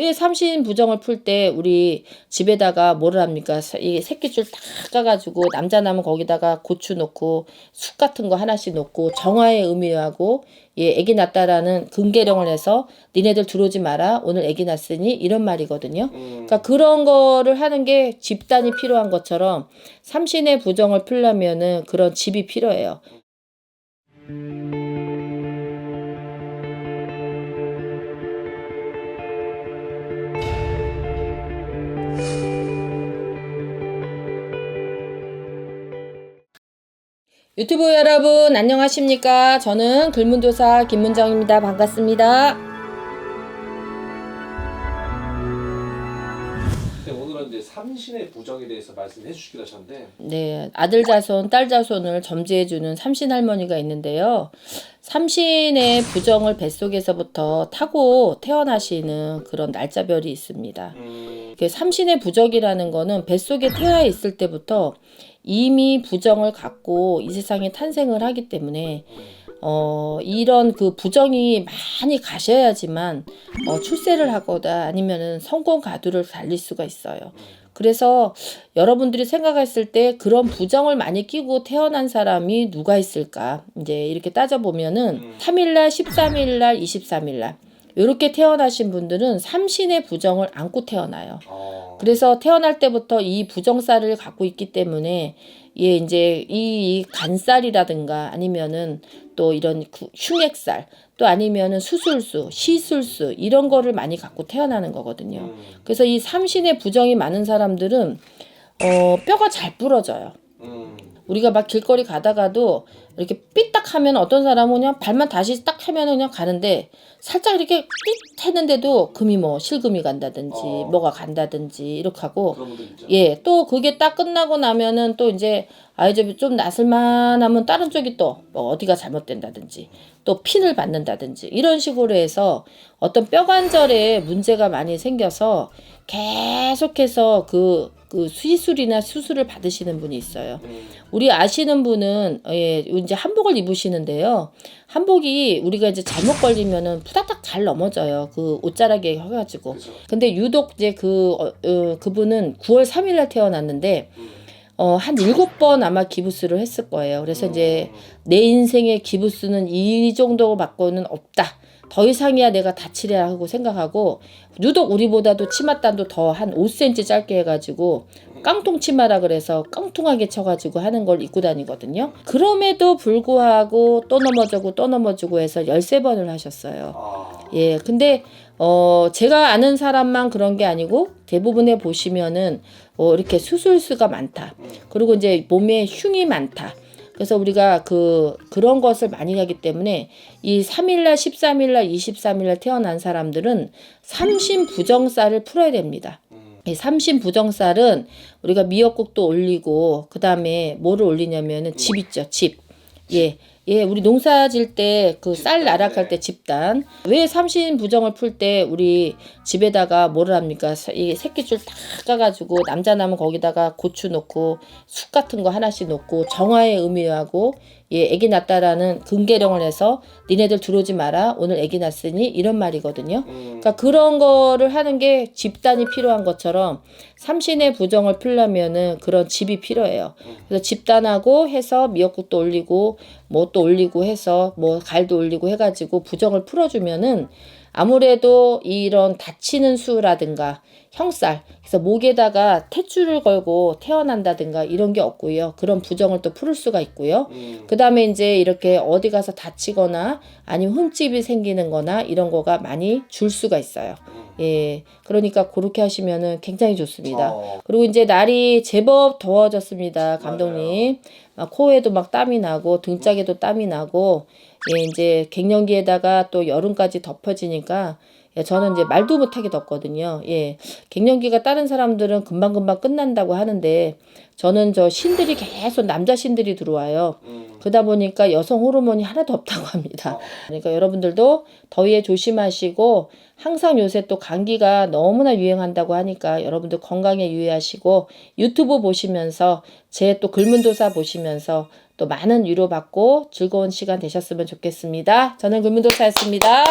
왜 삼신 부정을 풀 때 우리 집에다가 뭐를 합니까? 이 새끼줄 다 까가지고 남자 나면 거기다가 고추 넣고 쑥 같은 거 하나씩 넣고 정화의 의미하고 예, 애기 낳다라는 근계령을 해서 니네들 들어오지 마라. 오늘 애기 낳았으니 이런 말이거든요. 그러니까 그런 거를 하는 게 집단이 필요한 것처럼 삼신의 부정을 풀려면은 그런 집이 필요해요. 유튜브 여러분 안녕하십니까? 저는 글문도사 김문정입니다. 반갑습니다. 네, 오늘은 이제 삼신의 부정에 대해서 말씀해 주시기로 하셨는데 네, 아들 자손, 딸 자손을 점지해 주는 삼신 할머니가 있는데요. 삼신의 부정을 뱃속에서부터 타고 태어나시는 그런 날짜별이 있습니다. 그 삼신의 부적이라는 거는 뱃속에 태아 있을 때부터 이미 부정을 갖고 이 세상에 탄생을 하기 때문에 어 이런 그 부정이 많이 가셔야지만 어 출세를 하거나 아니면은 성공 가두를 달릴 수가 있어요. 그래서 여러분들이 생각했을 때 그런 부정을 많이 끼고 태어난 사람이 누가 있을까? 이제 이렇게 따져보면은 3일날, 13일날, 23일날. 이렇게 태어나신 분들은 삼신의 부정을 안고 태어나요. 어, 그래서 태어날 때부터 이 부정살을 갖고 있기 때문에 예 이제 이 간살이라든가 아니면은 또 이런 구- 흉액살 또 아니면은 수술수, 시술수 이런 거를 많이 갖고 태어나는 거거든요. 그래서 이 삼신의 부정이 많은 사람들은 어 뼈가 잘 부러져요. 음, 우리가 막 길거리 가다가도 이렇게 삐딱 하면 어떤 사람은 그냥 발만 다시 딱 하면 그냥 가는데 살짝 이렇게 삐 했는데도 금이 뭐 실금이 간다든지 어. 뭐가 간다든지 이렇게 하고. 예, 또 그게 딱 끝나고 나면은 또 이제 아 이제 좀 나설만 하면 다른 쪽이 또 뭐 어디가 잘못된다든지 또 핀을 받는다든지 이런 식으로 해서 어떤 뼈 관절에 문제가 많이 생겨서 계속해서 그, 그 수술이나 수술을 받으시는 분이 있어요. 음, 우리 아시는 분은 예, 이제 한복을 입으시는데요. 한복이 우리가 이제 잘못 걸리면은 푸다닥 잘 넘어져요. 그 옷자락에 해가지고. 근데 유독 이제 그 어, 어, 그분은 9월 3일 날 태어났는데 어, 한 일곱 번 아마 기부스를 했을 거예요. 그래서 이제 내 인생의 기부스는 이 정도 받고는 없다. 더 이상이야 내가 다치려 하고 생각하고 유독 우리보다도 치맛단도 더 한 5cm 짧게 해가지고 깡통 치마라 그래서 깡통하게 쳐가지고 하는 걸 입고 다니거든요. 그럼에도 불구하고 또 넘어지고 또 넘어지고 해서 13번을 하셨어요. 아, 예, 근데 어 제가 아는 사람만 그런 게 아니고 대부분에 보시면은 어 이렇게 수술수가 많다. 그리고 이제 몸에 흉이 많다. 그래서 우리가 그 그런 것을 많이 하기 때문에 이 3일날, 13일날, 23일날 태어난 사람들은 삼신 부정살을 풀어야 됩니다. 이 삼신 부정살은 우리가 미역국도 올리고 그다음에 뭐를 올리냐면은 집 있죠, 집. 예. 예, 우리 농사 질 때 그 쌀 나락할 때 집단. 왜 삼신 부정을 풀 때 우리 집에다가 뭐를 합니까? 이 새끼줄 다 까가지고 남자 나면 거기다가 고추 넣고 쑥 같은 거 하나씩 넣고 정화의 의미하고 예, 애기 낳다라는 근계령을 해서 니네들 들어오지 마라. 오늘 애기 낳았으니 이런 말이거든요. 그러니까 그런 거를 하는 게 집단이 필요한 것처럼 삼신의 부정을 풀려면은 그런 집이 필요해요. 그래서 집단하고 해서 미역국도 올리고 뭐 또 올리고 해서 뭐 갈도 올리고 해가지고 부정을 풀어주면은 아무래도 이런 다치는 수라든가 형살 그래서 목에다가 탯줄을 걸고 태어난다든가 이런 게 없고요. 그런 부정을 또 풀을 수가 있고요. 음, 그 다음에 이제 이렇게 어디 가서 다치거나 아니면 흠집이 생기는 거나 이런 거가 많이 줄 수가 있어요. 예. 그러니까 그렇게 하시면은 굉장히 좋습니다. 어, 그리고 이제 날이 제법 더워졌습니다. 감독님. 막 코에도 막 땀이 나고 등짝에도 땀이 나고 예, 이제 갱년기에다가 또 여름까지 덮어지니까 예, 저는 이제 말도 못하게 덥거든요. 예. 갱년기가 다른 사람들은 금방금방 끝난다고 하는데 저는 저 신들이 계속 남자 신들이 들어와요. 음, 그러다 보니까 여성 호르몬이 하나도 없다고 합니다. 그러니까 여러분들도 더위에 조심하시고 항상 요새 또 감기가 너무나 유행한다고 하니까 여러분들 건강에 유의하시고 유튜브 보시면서 제 또 글문도사 보시면서 또 많은 위로받고 즐거운 시간 되셨으면 좋겠습니다. 저는 글문도사였습니다.